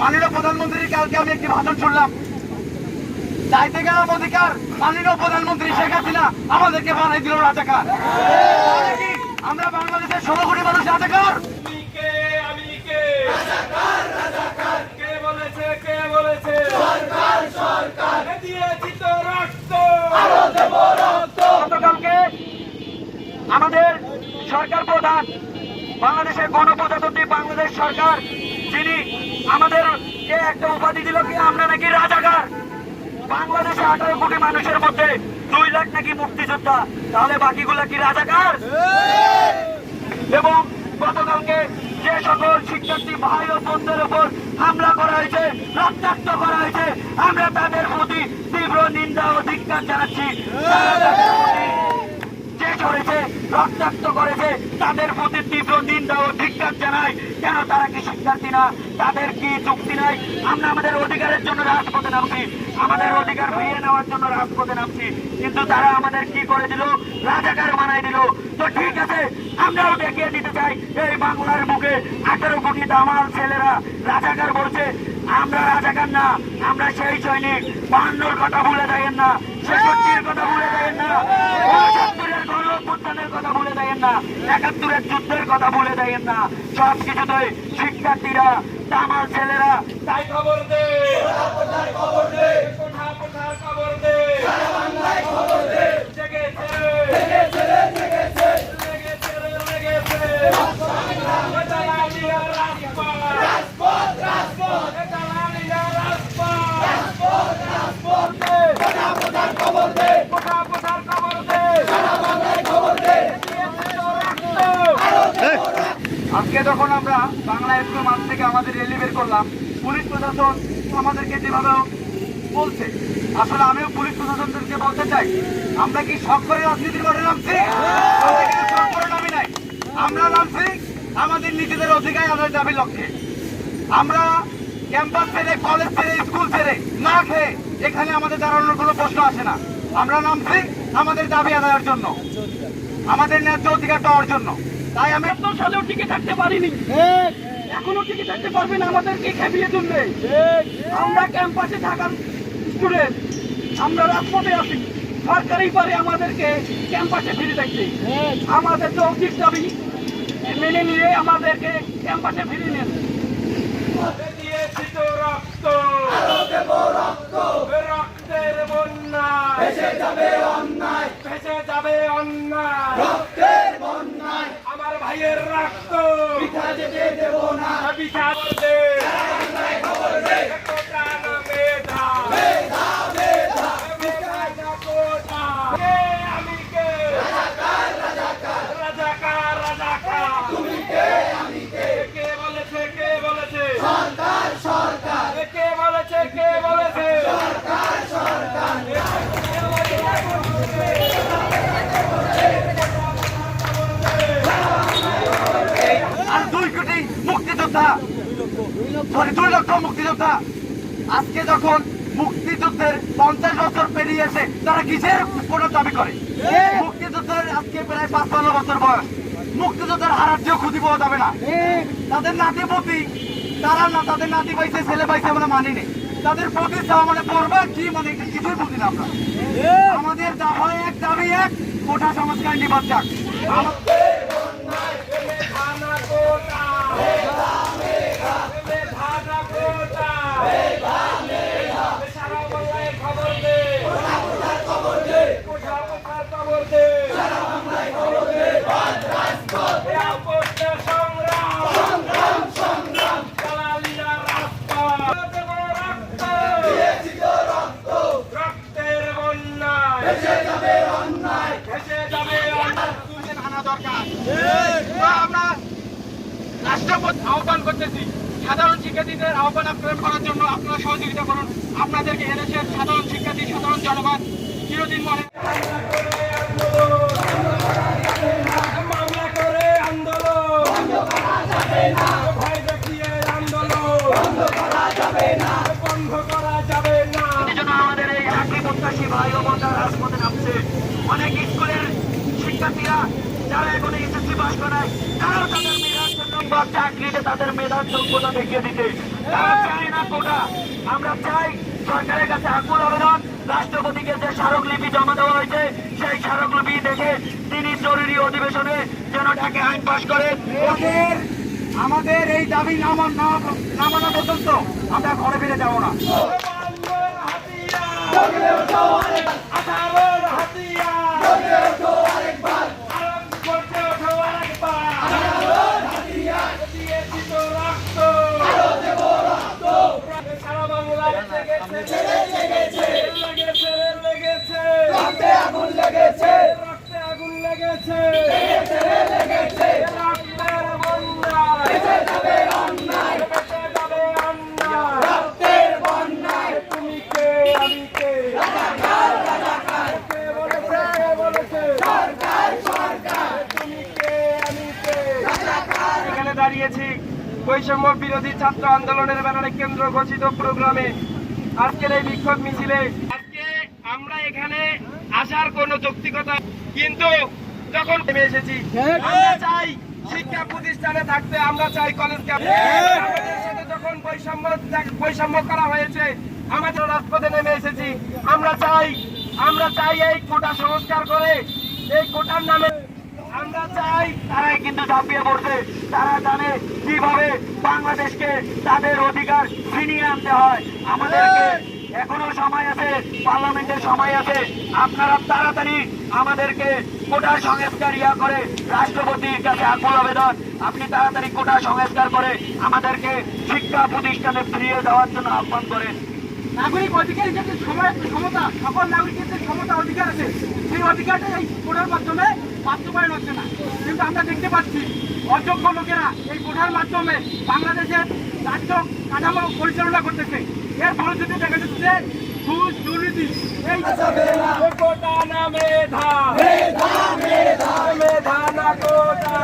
মাননীয় প্রধানমন্ত্রীর কালকে আমি একটি ভাষণ শুনলাম। চাইতে গেলাম অধিকার মাননীয় প্রধানমন্ত্রী শেখ হাসিনা আমাদেরকে বানাই দিল রাজাকার। আমরা বাংলাদেশের ষোলো কোটি মানুষ রাজাকার। আমাদের সরকার প্রধান বাংলাদেশের গণপ্রজাতন্ত্রী বাংলাদেশ সরকার যিনি আমাদেরকে একটা উপাধি দিল কি আমরা নাকি রাজাকার? বাংলাদেশে আঠারো কোটি মানুষের মধ্যে দুই লাখ নাকি মুক্তিযোদ্ধা। তাহলে বাকিগুলা কি রাজাকার? এবং গতকালকে যে সকল শিক্ষার্থী ভাই ও বোনদের উপর হামলা করা হয়েছে, রক্তাক্ত করা হয়েছে, আমরা তাদের প্রতি তীব্র নিন্দা ও ধিক্কার জানাচ্ছি। করেছে রক্তাক্ত করেছে। তাদের প্রতি তীব্র নিন্দা ও ধিক্কার জানাই কেন তারা কি শিক্ষার্থী না? তাদের কি চুক্তি নাই? আমরা আমাদের অধিকারের জন্য রাজপথে নামছি। আমাদের অধিকার ফিরিয়ে নেওয়ার জন্য রাজপথে নামছি। কিন্তু তারা আমাদের কি করে দিল? রাজাকার বানাই দিল। তো ঠিক আছে, আমরাও দেখিয়ে দিতে চাই, এই বাংলার বুকে আঠারো কোটি দামাল ছেলেরা রাজাকার বলছে, আমরা রাজাকার না, আমরা সেই সৈনিক। বান্নর কথা ভুলে যাইয়েন না, ছেষট্টির কথা ভুলে যাইয়েন না পঁচাত্তরের গণ অভ্যুত্থানের কথা ভুলে যাইয়েন না একাত্তরের যুদ্ধের কথা বলে দেয় না। সব কিছুতে শিক্ষার্থীরা, দামাল ছেলেরা, তাই খবর দে। খবর দে কোথা কোথার খবর দে খবর দে জেগেছে জেগেছে জেগেছে লেগেছে রে, লেগেছে জ্বালানিয়া রাজপথ রাজপথ রাজপথ জ্বালানিয়া রাজপথ রাজপথ রাজপথ কোথা কোথার খবর দে কোথা কোথার খবর দে সারা বাংলায় খবর দে দিয়েছে তো রক্ত আজকে যখন আমরা বাংলা স্কুল মাঠ থেকে আমাদের রেলি বের করলাম, পুলিশ প্রশাসন আমাদেরকে যেভাবে বলছে, আসলে আমিও পুলিশ প্রশাসনদেরকে বলতে চাই, আমরা কি শখ করে রাজনীতির মাঠে নামছি? করে নামি নাই। আমরা নামছি আমাদের নিজেদের অধিকার আদায় দাবি লক্ষ্যে। আমরা ক্যাম্পাস ছেড়ে কলেজ ছেড়ে স্কুল ছেড়ে না খেয়ে এখানে আমাদের দাঁড়ানোর কোনো প্রশ্ন আসে না। আমরা নামছি আমাদের দাবি আদায়ের জন্য, আমাদের ন্যায্য অধিকার পাওয়ার জন্য তাই আমি এত সালেও টিকে থাকতে পারিনি। এখনও টিকে থাকতে পারবে না আমাদেরকে খেপিয়ে তুলবে আমরা ক্যাম্পাসে থাকার স্টুডেন্ট আমরা রাজপথে আছি। সরকারই পারে আমাদেরকে ক্যাম্পাসে ফিরে থাকতে আমাদের যৌক্তিক দাবি মেনে নিয়ে আমাদেরকে ক্যাম্পাসে ফিরিয়ে নেন। রক্ত। দেব রক্ত। রক্তের বন্যা ভেসে যাবে অন্যায়। ভেসে যাবে অন্যায়। রক্তের বন্যায় ভাইয়ের রক্ত। পিঠা যেতে দেব না পিঠা দে খবর দে কোটা না মেধা মেধা মেধা মেধা কোটা কে আমি কে রাজাকার রাজাকার রাজাকার রাজাকার তুমি কে আমি কে কে বলেছে কে বলেছে সরকার সরকার কে বলেছে কে বলেছে সরকার সরকার আর দুই কোটি মুক্তিযোদ্ধা সরি দুই লক্ষ মুক্তিযোদ্ধা। আজকে যখন মুক্তিযুদ্ধের পঞ্চাশ বছর পেরিয়েছে তারা কিসের কোন দাবি করে? মুক্তিযুদ্ধের আজকে প্রায় পাঁচপান্ন বছর বয়স। মুক্তিযুদ্ধের হারার্য খুঁজি পাওয়া যাবে না। তাদের নাতি প্রতি তারা না তাদের নাতি পাইছে, ছেলে পাইছে আমরা মানি নেই তাদের প্রতি মানে পড়বে কি মানে কিছুই বুঝি না আমরা। আমাদের দাবি এক দাবি এক কোঠা সংস্কার নিবাদ যাক। আমরা রাষ্ট্রপতি আহ্বান করতেছি। সাধারণ শিক্ষার্থীদের আহ্বান আপ্যায়ন করার জন্য আপনারা সহযোগিতা করুন। আপনাদেরকে এনেছেন সাধারণ শিক্ষার্থী, সাধারণ জনগণ চিরদিন মনে প্রত্যাশী অনেক স্কুলের শিক্ষার্থীরা, যারা এখন এসএসসি পাস করায়, তারাও তাদের মেধার চাকরিতে তাদের মেধার যোগ্যতা দেখিয়ে দিতে। তারা চায় না আমরা চাই সরকারের কাছে আকুল আবেদন। রাষ্ট্রপতিকে যে স্মারকলিপি জমা দেওয়া হয়েছে সেই স্মারকলিপি দেখে তিনি জরুরি অধিবেশনে যেন তাকে আইন পাশ করেন। আমাদের এই দাবি না- নামানো পর্যন্ত আমরা ঘরে ফিরে যাব না। এখানে দাঁড়িয়েছি বৈষম্য বিরোধী ছাত্র আন্দোলনের ব্যানারে কেন্দ্র ঘোষিত প্রোগ্রামে। আজকের এই বিক্ষোভ মিছিলে আজকে আমরা এখানে আসার কোনো যৌক্তিকতা কিন্তু যখন নেমে এসেছি আমরা চাই শিক্ষা প্রতিষ্ঠানে থাকতে আমরা চাই কলেজকে আমাদের সাথে যখন বৈষম্য বৈষম্য করা হয়েছে আমাদের রাজপথে নেমে এসেছি আমরা চাই আমরা চাই এই কোটা সংস্কার করে এই কোটার নামে আমরা চাই তারাই কিন্তু ঝাঁপিয়ে পড়ছে তারা জানে কীভাবে বাংলাদেশকে তাদের অধিকার ছিনিয়ে আনতে হয়। আছে পার্লামেন্টের সময় আছে। আপনারা তাড়াতাড়ি আমাদেরকে কোটা সংস্কার ইয়া করে রাষ্ট্রপতির কাছে আকুল আবেদন। আপনি তাড়াতাড়ি কোটা সংস্কার করে আমাদেরকে শিক্ষা প্রতিষ্ঠানে ফিরিয়ে দেওয়ার জন্য আহ্বান করেন। নাগরিক অধিকার হিসেবে সময় ক্ষমতা সকল নাগরিকের যে ক্ষমতা অধিকার আছে, সেই অধিকারটা এই কোটার মাধ্যমে বাস্তবায়ন হচ্ছে না। কিন্তু আমরা দেখতে পাচ্ছি, অযোগ্য লোকেরা এই কোটার মাধ্যমে বাংলাদেশের রাজ্য কাঠামো পরিচালনা করতেছে। এর ফলশ্রুতি দেখা যাচ্ছে ঘুষ দুর্নীতি। কোটা আচ্ছা, না মেধা মেধা মেধা মেধা না কোটা